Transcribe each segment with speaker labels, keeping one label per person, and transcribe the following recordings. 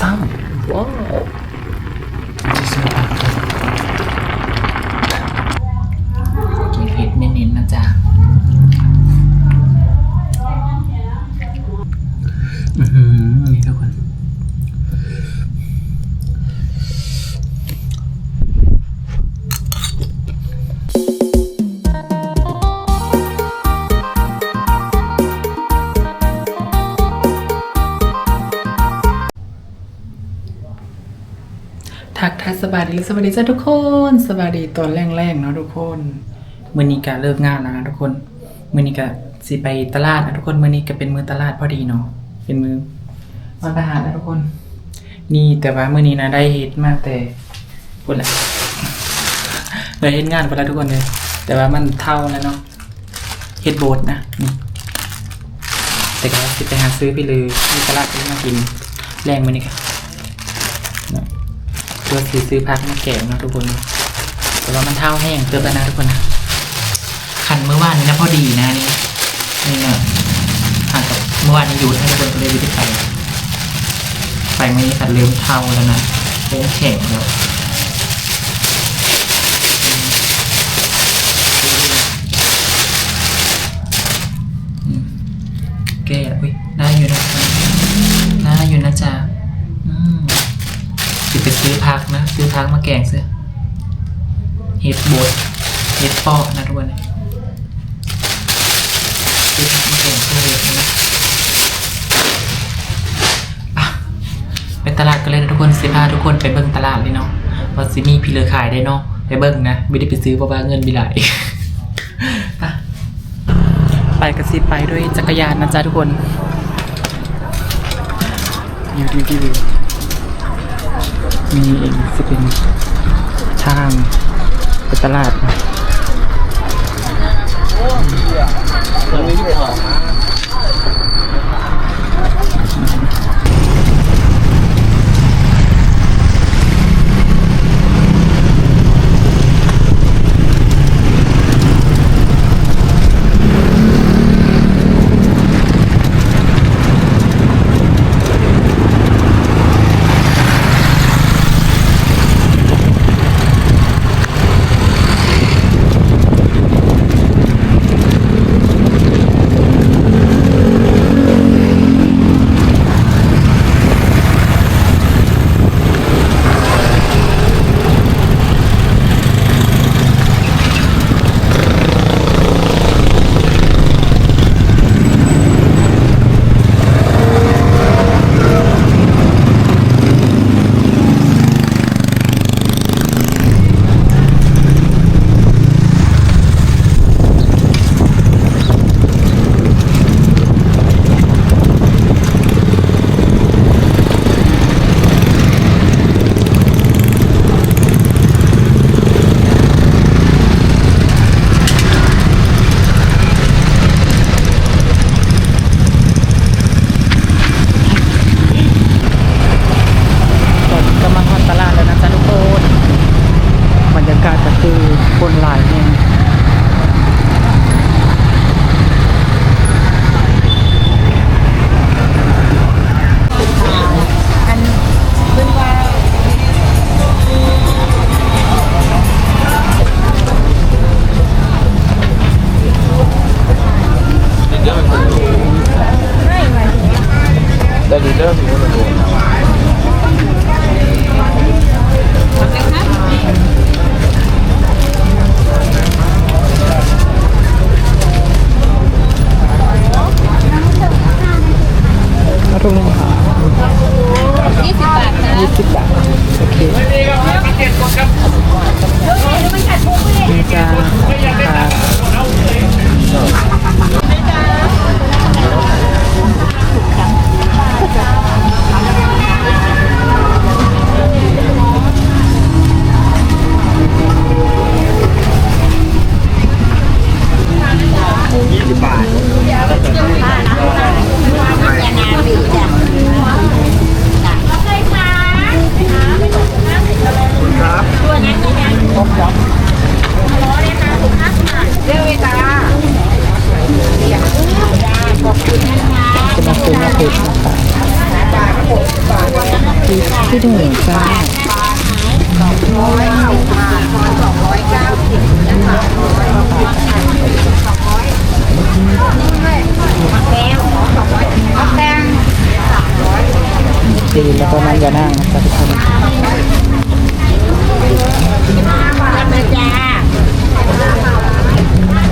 Speaker 1: ซ้ำ กทายสดีสวัสดีจ้าทุกคน สวัสดีตอนแรกๆเนาะทุกคนมื้อนี้ก็เลิกงานแล้วนะทุกคนมื้อนี้ก็สิไปตลาดนะทุกคนมื้อนี้ก็เป็นมือตลาดพอดีเนาะเป็นมือวันอาหารนะทุกคน นี่แต่ว่ามื้อนี้นะได้เฮ็ดมาแต่พุ่นละได้เฮ็ดงานไปแล้วทุกคนเลยแต่ว่ามันเท่าแล้วเนาะเฮ็ดโบสนะนี่แต่ก็สิไปหาซื้อไปเลยที่ตลาดที่มากินแรงมื้อนี้ค่ะ ตัวสีซื้อพักมาแกะนะทุกคนแต่ว่ามันเท่าแห้งเกินไปนะทุกคนนะคันเมื่อวานนี้นะพอดีนะนี่นี่เนาะห่างกับเมื่อวานนี้อยู่ให้ทุกคนก็เลยวิธีไปไปเมื่อนี้คันเริ่มเท่าแล้วนะเริ่มแข็งแล้วอืมแก้อุ้ยได้อยู่นะ นะซื้อพักมาแกงเสื้อเห็ดบดเห็ดปอกนะทุกคนซื้อพักมาแกงเสื้อเห็ดนะไปตลาดกันเลยนะทุกคนสิพาทุกคนไปเบิ่งตลาดเลยเนาะว่าสิมีพี่เลอขายได้เนาะไปเบิ่งนะไม่ได้ไปซื้อเพราะว่าเงินมีหลายไปกันสิไปด้วยจักรยานนะจ๊ะทุกคน อยู่ที่ที่วิว มีเองจะเป็นทางไปตลาดนะ yeah. พี่หนูจ้าตีแล้วก็นั่งอยานั่งนะครับทุกคนตอน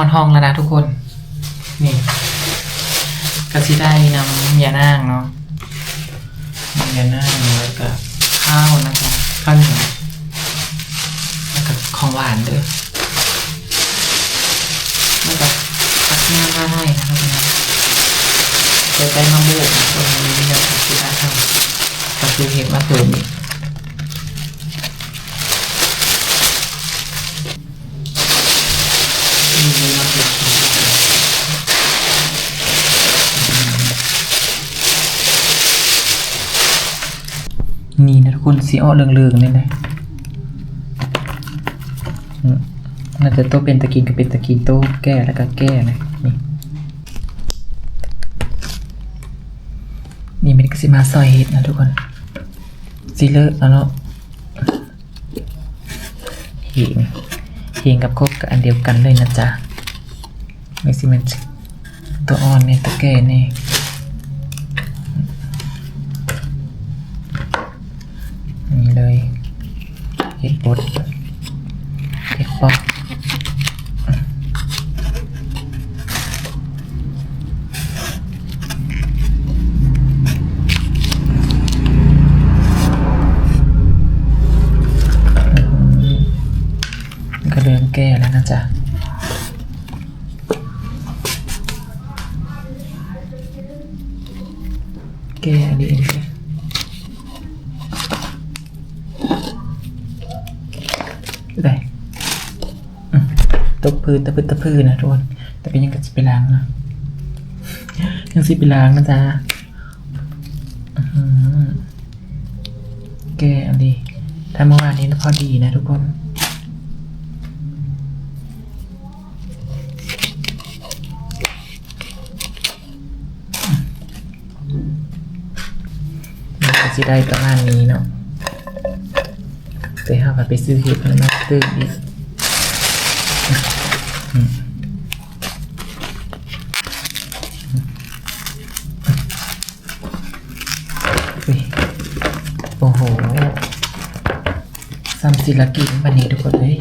Speaker 1: อนห้องแล้วนะทุกคน นี่ก็สิได้นำยานั่งเนาะยานั่งแล้วก็ข้าวนะคะข้าวเหนียวแล้วก็ของหวานเด้อแล้วก็ตักงานมาให้นะครับนะเดี๋ยวไปมาโบกตรงนี้เดี๋ยวสิได้ทำก็คือเห็ดมาเพิ่มอีก นี่นะทุก คนสีอ้อเลืองๆนี่เลยอืมน่าจะต๊ะเป็นตะกินกับเป็นตะกินต๊ะแก้แล้วก็แก้เลยนี่นี่มันก็สิมาซอยเห็ดนะทุกคนสีเลอะแล้วเนาะเห็นเห็นกับครบกับอันเดียวกันเลยนะจ๊ะไม่สิมันตัวอ่อนเนี่ยตัวแก่เนี่ย นี่เลย เห็ดบดเห็ดปอกก็เริ่มแก้แล้วนะจ๊ะแก้อันนี้เอืม ตกพื้นตะพื้นตะพื้นนะทุกคนแต่เป็นยังกับสิไปล้างนะยังสิไปล้างนะจ๊ะอื้อหือแกอันดีถ้าเมื่อวานนี้พอดีนะทุกคนมันก็สิได้ประมาณนี้เนาะแต่ถ้าไปซื้อเห็ดมันมาตื้ออีก โอ้โหซัมซิลากินวันนี้ทุกคนเลย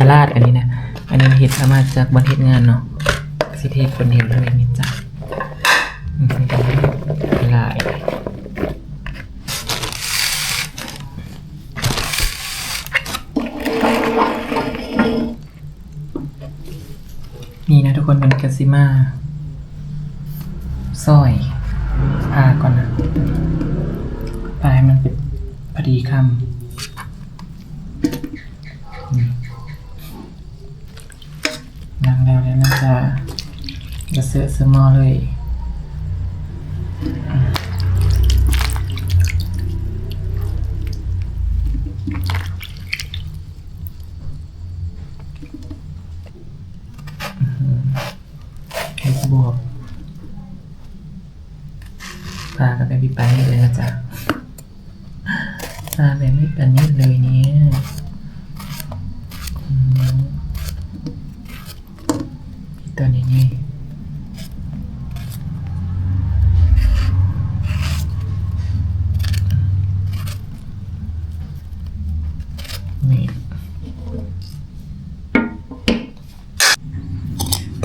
Speaker 1: ตลาดอันนี้นะ อันนี้เห็ดสามาจากบนเห็ดงานเนาะสิเทศคนเดียวเลยนี่จ้ะลายนี่นะทุกคนมันกาซิมาซอยพาก่อนนะพาให้มันเป็นพอดีคำนี่นั่งแล้วแล้วน่าจะจะ เสือสมอเลยอืมแค่บวกพากันไปบิไปนี่เลยนะจ๊ะพาไปไม่เป็นนิดเลยเนี่ยอืมตัวนี้นี่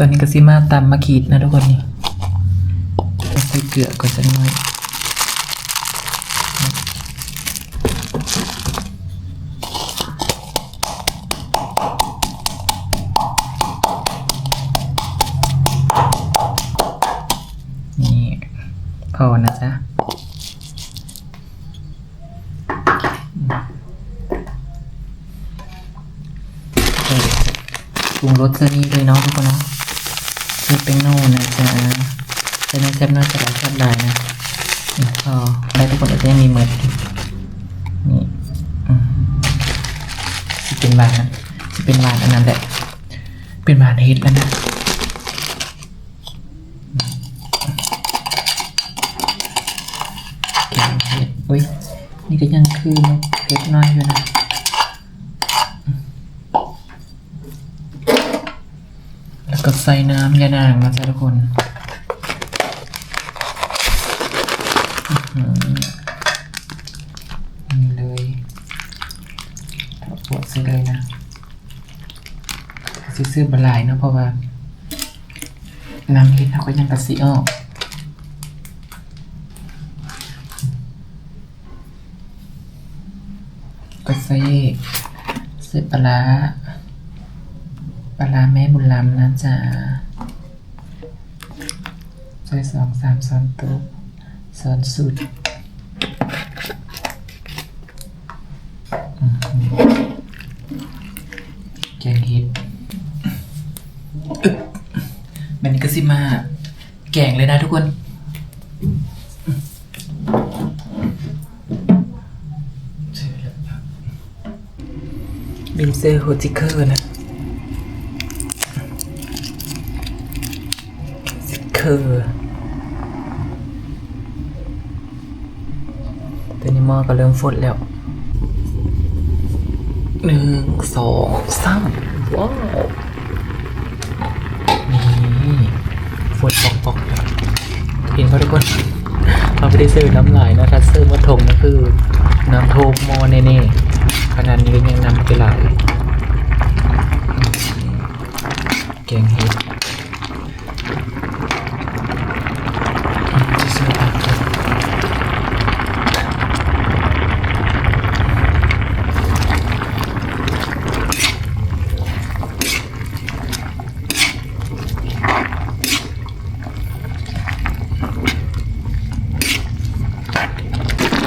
Speaker 1: อนนี้ก็ซิมาตำมมาขีดนะทุกคนนี่ใส่เกลือก่อนจะน้อยนี่พอนะจ๊ะปรุงรสเส้นนี้เลยเนาะทุกคนเนาะ นเป็นโน่นะจ๊ะเส้นนี้แซ่บน้อยจะได้แซ่บได้นะพอได้ทุกคนเดี๋ยวจะยังมีเมือนี่สิเป็นวานนะสิเป็นวานอันนั้นแหละ เป็นวานเฮ็ดแล้วนะอุ้ยนี่ก็ยังคือเผ็ดน้อยอยู่นะ แล้วก็ใส่น้ำยานางนะจ๊ะทุกคนอือหือนี่เลยถอดปวดซื้อเลยนะซื้อๆบหลายเนอะเพราะว่าน้ำเห็ดเขาก็ยังกระสีออกก็ใส่ใส่ปลาาลาแม่บุญล้ำนะจ๊ะใส่สองสามซ้อนตุ๊บซ้อนสุดแกงเห็ดมันนี้ก็สิมา แกงเลยนะทุกคน บิมเซอร์โฮจิเคอร์นะซิเคอตอนนี้มอก็เริ่มฟดแล้วหนึ่งสองสามว้าวนี่ฟดปอกปอกๆแล้วเห็นเขาทุกคนเราไม่ได้ซื้อน้ำลายนะถ้าซื้อมาถงนั่นคือน้ำโทมมอแน่ๆขนาดนี้ยังน้ำไปหลายแกงเห็ดจะซื้อผักก่อน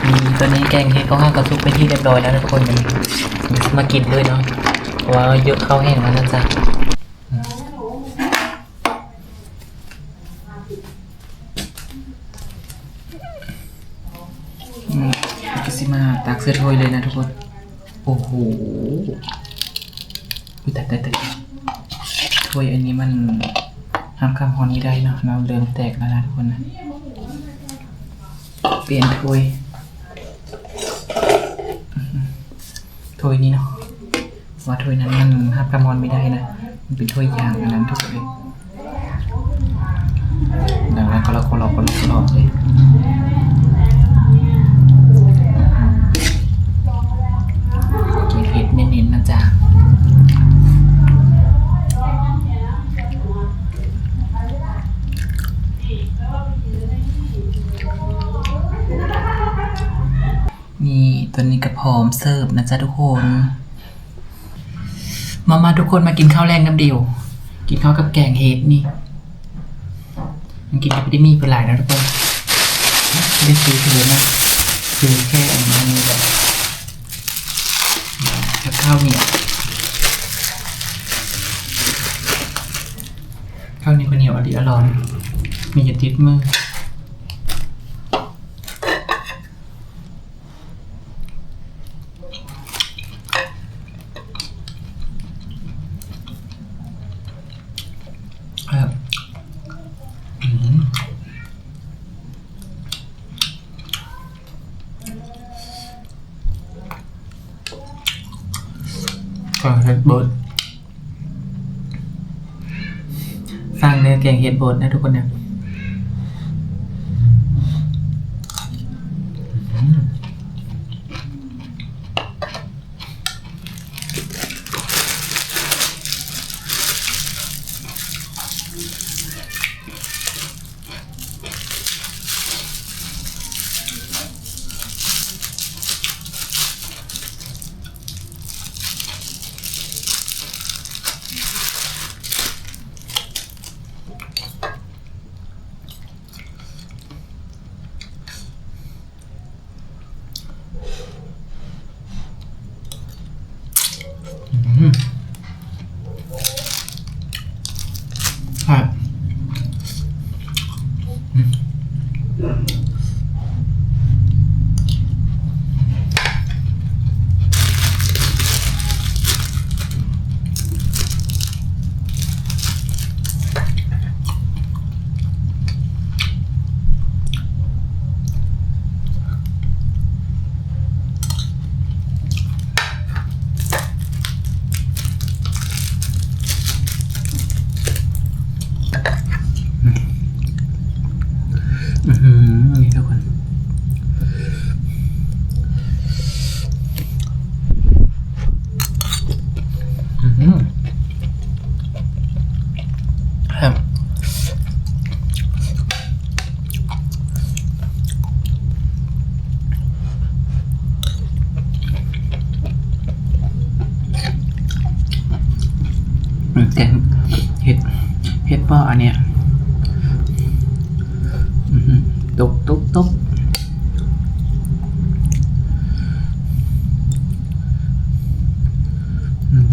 Speaker 1: นี่ ตอนนี้แกงเห็ดก็ห้างกระซุกไปที่เรียบร้อยแล้วทุกคนมันมากินเลยเนาะเพราะว่าเยอะข้าวแห้งแล้วนะจ๊ะกิซิมาตักเสื้อถ้วยเลยนะทุกคน โอ้โหอุ๊ยแต่แต่แต่ถ้วยอันนี้มันห้ามคำฮอนนี้ได้เนาะเราเริ่มแตกแล้วนะทุกคนนะ เปลี่ยนถ้วย ถ้วยนี้เนาะว่าถ้วยนั้นมันห้าประมอนไม่ได้นะ มันเป็นถ้วยยางอันนั้นทุกคนดังนั้นก็เราก็เราก็เราก็เราเลยเก็บเห็ดเน้นๆนะจ๊ะ ตัวนี้กระพร้อมเสิร์ฟนะจ๊ะทุกคน มามาทุกคนมากินข้าวแรงน้ำเดียว กินข้าวกับแกงเห็ดนี่ มันกินกับไม่ได้มีเป็นหลายนะทุกคนไม่ได้ซื้อเลยนะซื้อแค่อันนี้แบบกับข้าวเหนียวข้าวเหนียวข้าวเหนียวอดีอร่อยมีอย่าติดมือ ก็เห็ดบด ฟังเนื้อแกงเห็ดบดนะทุกคนเนี่ยอืม แกง เห็ดเห็ดปาะอันเนี้ยอื้อหือตกตกตก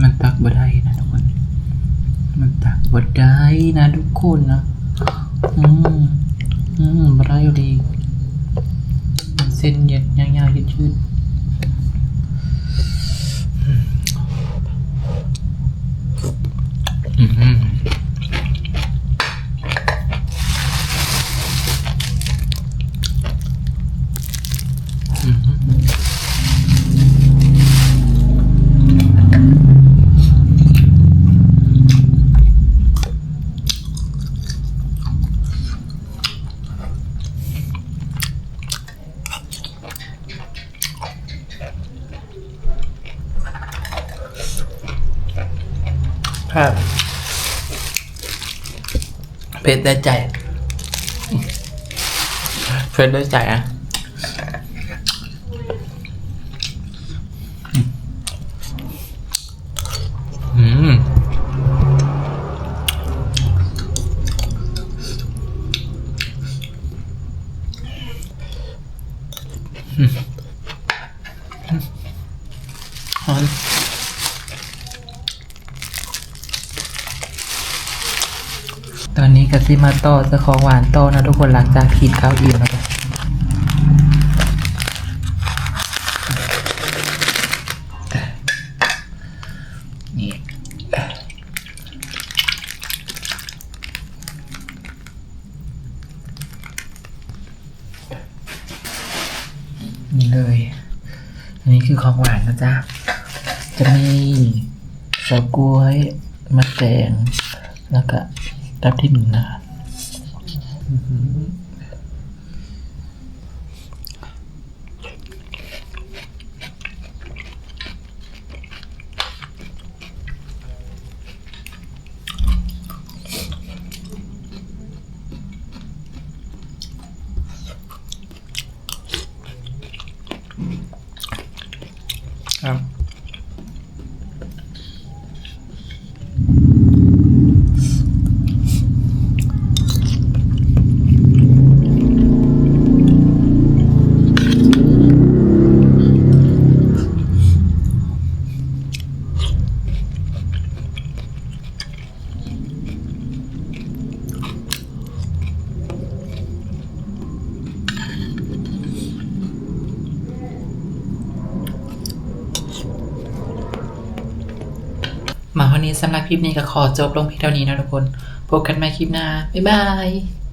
Speaker 1: มันตักบ่ได้นะทุกคน มันตักบ่ได้นะทุกคนนะ อืม อืมบ่ได้อยู่ดี เส้นเย็นยาวๆยืดๆ ได้ใจเพชรได้ใจอะ อืม ฮอน ตอนนี้ก็ สิมาต่อจะของหวานต่อนะทุกคนหลังจากกินข้าวอิ่มแล้วก็นี่นี่เลยอันนี้คือของหวานนะจ๊ะ จะมีเฉาก๊วยมะแตงแล้วก็ แป๊บที่หนึ่งนะ สำหรับคลิปนี้ก็ขอจบลงเพียงเท่านี้นะทุกคน พบกันใหม่คลิปหน้า บ๊ายบาย